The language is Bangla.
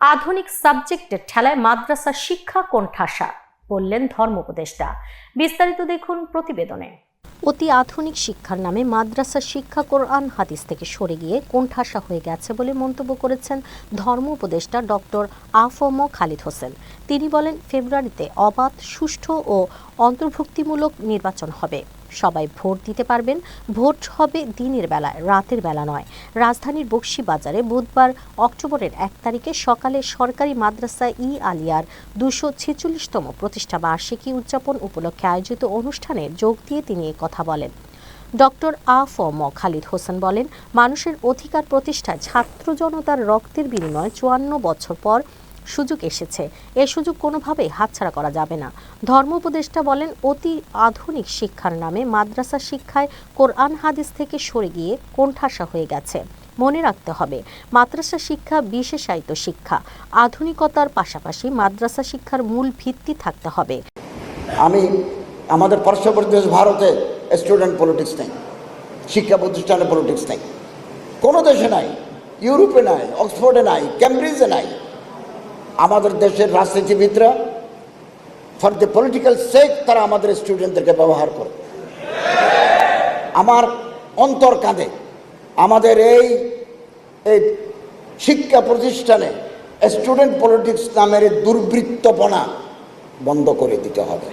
আধুনিক সাবজেক্টের ঠেলায় মাদ্রাসা শিক্ষা কোণঠাসা, বললেন ধর্ম উপদেষ্টা। বিস্তারিত দেখুন প্রতিবেদনে। অতি আধুনিক শিক্ষার নামে মাদ্রাসা শিক্ষা কোরআন হাদিস থেকে সরে গিয়ে কোণঠাসা হয়ে গেছে বলে মন্তব্য করেছেন ধর্ম উপদেষ্টা ডক্টর আফম খালিদ হোসেন। তিনি বলেন, ফেব্রুয়ারিতে অবাধ, সুষ্ঠু ও অন্তর্ভুক্তিমূলক নির্বাচন হবে। সবাই ভোট দিতে পারবেন। ভোট হবে দিনের বেলায়, রাতের বেলা নয়। রাজধানীর বক্সি বাজারে বুধবার, অক্টোবরের এক তারিখে সকালে সরকারি মাদ্রাসা ই আলিয়ার দুশো ছেচল্লিশতম প্রতিষ্ঠা বার্ষিকী উদযাপন উপলক্ষে আয়োজিত অনুষ্ঠানে যোগ দিয়ে তিনি কথা বলেন। ডক্টর আ ফ ম খালিদ হোসেন বলেন, মানুষের অধিকার প্রতিষ্ঠায় ছাত্র জনতার রক্তের বিনিময়ে চুয়ান্ন বছর পর সুযোগ এসেছে। এ সুযোগ কোনোভাবেই হাতছাড়া করা যাবে না। ধর্ম উপদেষ্টা বলেন, অতি আধুনিক শিক্ষার নামে মাদ্রাসা শিক্ষায় কোরআন হাদিস থেকে সরে গিয়ে কোণঠাসা হয়ে গেছে। মনে রাখতে হবে, মাদ্রাসা শিক্ষা বিশেষায়িত শিক্ষা। আধুনিকতার পাশাপাশি মাদ্রাসা শিক্ষার মূল ভিত্তি থাকতে হবে। আমি আমাদের পার্শ্ববর্তী দেশ ভারতে স্টুডেন্ট পলিটিক্স নেই, শিক্ষা প্রতিষ্ঠানে পলিটিক্স নেই। কোনো দেশে নাই, ইউরোপে নাই, অক্সফোর্ডে নাই ক্যামব্রিজে নাই। আমাদের দেশের রাজনীতিবিদরা ফর দ্য পলিটিক্যাল সেক তারা আমাদের স্টুডেন্টদেরকে ব্যবহার করে। আমার অন্তর কাঁদে আমাদের এই এই শিক্ষা প্রতিষ্ঠানে স্টুডেন্ট পলিটিক্স নামের দুর্বৃত্তপনা বন্ধ করে দিতে হবে।